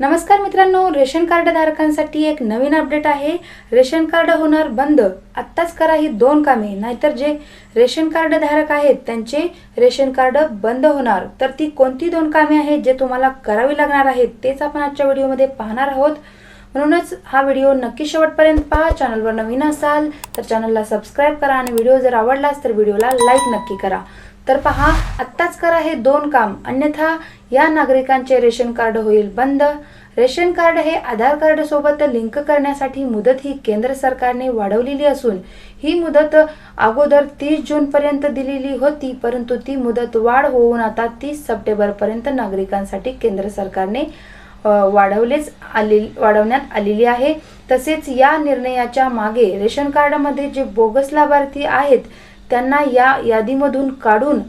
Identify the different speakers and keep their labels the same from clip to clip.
Speaker 1: नमस्कार मित्रांनो ration card धारकांसाठी एक नवीन अपडेट आहे. रेशन कार्ड होणार बंद. आत्ताच करा ही दोन कामे. नाहीतर जे रेशन कार्ड धारक आहेत त्यांचे रेशन कार्ड बंद होणार. तर ती कोणती दोन कामे आहेत जे तुम्हाला करावी लागणार आहेत तेच आपण आजच्या व्हिडिओमध्ये पाहणार आहोत. म्हणूनच हा व्हिडिओ नक्की शेवटपर्यंत पहा. चॅनलवर नवीन असाल तर चॅनलला सबस्क्राईब करा आणि व्हिडिओ जर आवडलाच तर व्हिडिओला लाईक नक्की करा. तर पहा आत्ताच करा हे दोन काम. अन्यथा या नागरिकांचे रेशन कार्ड होईल बंद. रेशन कार्ड हे आधार कार्ड सोबत लिंक करण्यासाठी मुदत ही केंद्र सरकारने वाढवलेली असून ही मुदत अगोदर तीस जून पर्यंत दिलेली होती परंतु ती मुदत वाढ होऊन आता तीस सप्टेंबर पर्यंत नागरिकांसाठी केंद्र सरकारने वाढवलेच आले वाढवण्यात आलेली आहे. तसेच या निर्णयाच्या मागे रेशन कार्डमध्ये जे बोगस लाभार्थी आहेत त्यांना या यादीमधून काढून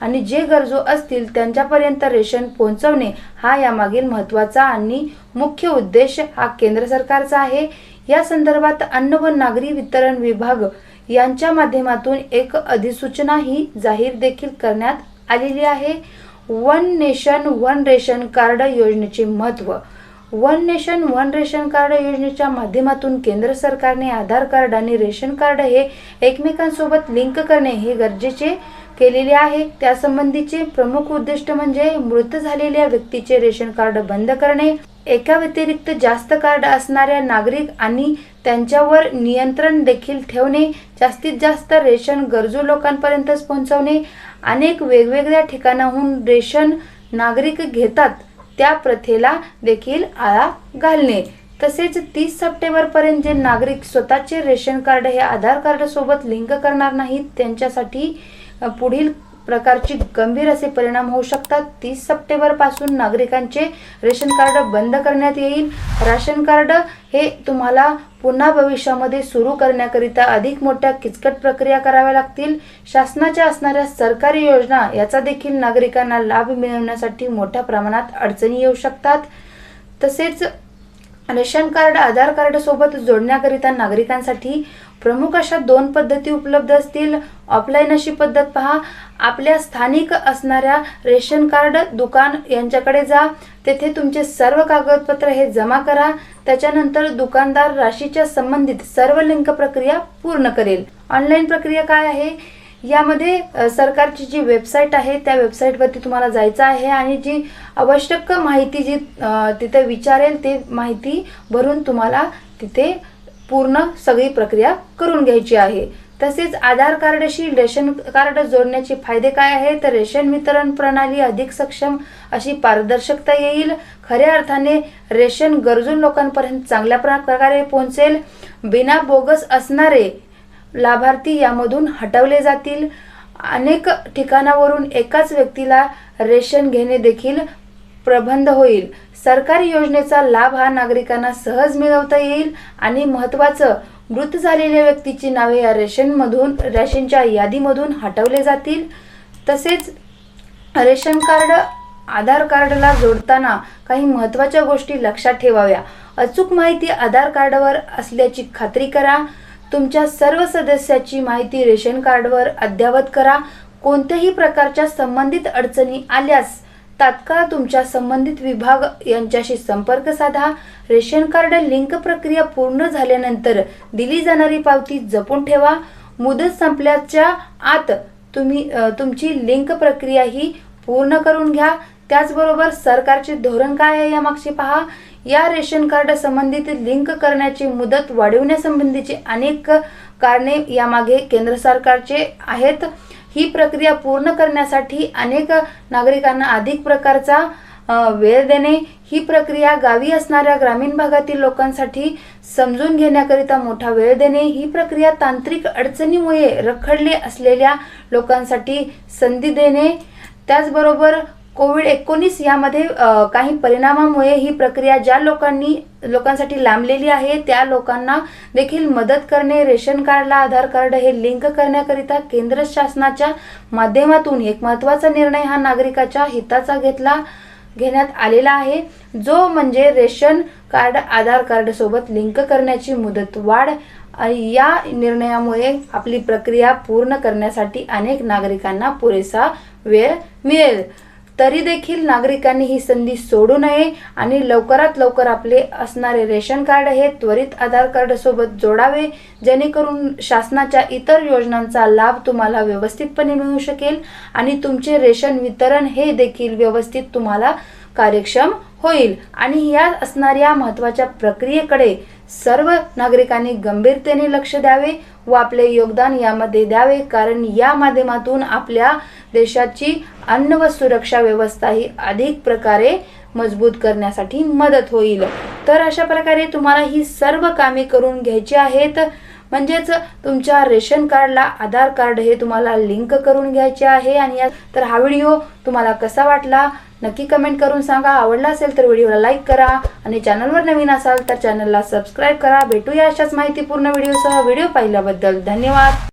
Speaker 1: आणि जे गरजू असतील त्यांच्यापर्यंत रेशन पोहोचवणे हा यामागील महत्त्वाचा आणि मुख्य उद्देश हा केंद्र सरकारचा आहे. या संदर्भात अन्न व नागरी वितरण विभाग यांच्या माध्यमातून एक अधिसूचना ही जाहीर देखील करण्यात आलेली आहे. One nation one ration card योजनेचे महत्त्व one nation one ration card योजनेच्या माध्यमातून केंद्र सरकारने आधार कार्ड आणि रेशन कार्ड हे एकमेकांसोबत लिंक करणे हे गरजेचे केलेले आहे. त्यासंबंधीचे प्रमुख उद्दिष्ट म्हणजे मृत झालेल्या व्यक्तीचे रेशन कार्ड बंद करणे. एका व्यतिरिक्त जास्त कार्ड असणाऱ्या नागरिक आणि त्यांच्यावर नियंत्रण देखील ठेवणे. जास्तीत जास्त रेशन गरजू लोकांपर्यंतच पोहोचवणे. अनेक वेगवेगळ्या ठिकाणाहून रेशन नागरिक घेतात. त्या प्रथेला देखील आळा घालणे. तसेच तीस सप्टेंबरपर्यंत जे नागरिक स्वतःचे रेशन कार्ड हे आधार कार्डसोबत लिंक करणार नाहीत त्यांच्यासाठी पुढील प्रकारची गंभीर असे परिणाम होऊ शकतात. तीस सप्टेंबरपासून नागरिकांचे रेशन कार्ड बंद करण्यात येईल. राशन कार्ड हे तुम्हाला पुन्हा भविष्यामध्ये सुरू करण्याकरिता अधिक मोठ्या किचकट प्रक्रिया कराव्या लागतील. शासनाच्या असणाऱ्या सरकारी योजना याचा देखील नागरिकांना लाभ मिळवण्यासाठी मोठ्या प्रमाणात अडचणी येऊ शकतात. तसेच रेशन कार्ड आधार कार्ड सोबत जोडण्याकरिता नागरिकांसाठी प्रमुख अशा दोन पद्धती उपलब्ध असतील. ऑफलाईन अशी पद्धत पहा. आपल्या स्थानिक असणाऱ्या रेशन कार्ड दुकान यांच्याकडे जा. तेथे तुमचे सर्व कागदपत्र हे जमा करा. त्याच्यानंतर दुकानदार राशीच्या संबंधित सर्व लिंक प्रक्रिया पूर्ण करेल. ऑनलाईन प्रक्रिया काय आहे? यामध्ये सरकारची जी वेबसाईट आहे त्या वेबसाईटवरती तुम्हाला जायचं आहे आणि जी आवश्यक माहिती जी तिथे विचारेल ते माहिती भरून तुम्हाला तिथे पूर्ण सगळी प्रक्रिया करून घ्यायची आहे. तसेच आधार कार्डशी रेशन कार्ड जोडण्याचे फायदे काय आहे? तर रेशन वितरण प्रणाली अधिक सक्षम अशी पारदर्शकता येईल. खऱ्या अर्थाने रेशन गरजू लोकांपर्यंत चांगल्या प्रकारे पोहोचेल. बिना बोगस असणारे लाभार्थी यामधून हटवले जातील. अनेक ठिकाणावरून एकाच व्यक्तीला रेशन घेणे देखील प्रबंध होईल. सरकारी योजनेचा लाभ हा नागरिकांना सहज मिळवता येईल आणि महत्त्वाचं मृत झालेल्या व्यक्तीची नावे या रेशनमधून रेशनच्या यादीमधून हटवले जातील. तसेच रेशन कार्ड आधार कार्डला जोडताना काही महत्त्वाच्या गोष्टी लक्षात ठेवाव्या. अचूक माहिती आधार कार्डवर असल्याची खात्री करा. तुमच्या सर्व सदस्याची माहिती रेशन कार्डवर अद्ययावत करा. कोणत्याही प्रकारच्या संबंधित अडचणी आल्यास तात्काळ तुमच्या संबंधित विभाग यांच्याशी संपर्क साधा. रेशन कार्ड लिंक प्रक्रिया पूर्ण झाल्यानंतर दिली जाणारी पावती जपून ठेवा. मुदत संपल्याच्या आत तुम्ही तुमची लिंक प्रक्रिया ही पूर्ण करून घ्या. त्याचबरोबर सरकारचे धोरण काय आहे यामागचे पहा. या रेशन कार्ड संबंधित लिंक करण्याची मुदत वाढवण्यासंबंधीची अनेक कारणे यामागे केंद्र सरकारचे आहेत. ही प्रक्रिया पूर्ण करण्यासाठी अनेक नागरिकांना अधिक प्रकारचा वेळ देणे ही प्रक्रिया गावी असणाऱ्या ग्रामीण भागातील लोकांसाठी समजून घेण्याकरिता मोठा वेळ देणे ही प्रक्रिया तांत्रिक अडचणीमुळे रखडले असलेल्या लोकांसाठी संधी देणे त्याचबरोबर कोविड एकोणीस यामध्ये काही परिणामामुळे ही प्रक्रिया ज्या लोकांनी लोकांसाठी लांबलेली आहे त्या लोकांना देखील मदत करणे रेशन कार्डला आधार कार्ड हे लिंक करण्याकरिता केंद्र शासनाच्या माध्यमातून एक महत्त्वाचा निर्णय हा नागरिकाच्या हिताचा घेतला घेण्यात आलेला आहे. जो म्हणजे रेशन कार्ड आधार कार्ड सोबत लिंक करण्याची मुदत वाढ या निर्णयामुळे आपली प्रक्रिया पूर्ण करण्यासाठी अनेक नागरिकांना पुरेसा वेळ मिळेल. तरी देखील नागरिकांनी ही संधी सोडू नये आणि लवकरात लवकर आपले असणारे रेशन कार्ड हे त्वरित आधार कार्ड सोबत जोडावे जेणेकरून शासनाच्या इतर योजनांचा लाभ तुम्हाला व्यवस्थितपणे मिळू शकेल आणि तुमचे रेशन वितरण हे देखील व्यवस्थित तुम्हाला कार्यक्षम होईल. आणि या असणाऱ्या महत्त्वाच्या प्रक्रियेकडे सर्व नागरिकांनी गंभीरतेने लक्ष द्यावे व आपले योगदान यामध्ये द्यावे. कारण या माध्यमातून आपल्या देशाची अन्न व सुरक्षा व्यवस्था ही अधिक प्रकारे मजबूत करण्यासाठी मदत होईल. तर अशा प्रकारे तुम्हाला ही सर्व कामे करून घ्यायची आहेत. म्हणजेच तुमच्या रेशन कार्डला आधार कार्ड हे तुम्हाला लिंक करून घ्यायचे आहे. आणि या तर हा व्हिडिओ तुम्हाला कसा वाटला? नक्की कमेंट करून सांगा. आवडला असेल तर व्हिडिओला लाईक करा. आणि चॅनलवर नवीन असाल तर चॅनलला सबस्क्राईब करा. भेटूया अशाच माहितीपूर्ण व्हिडिओसह व्हिडिओ पाहिल्याबद्दल धन्यवाद.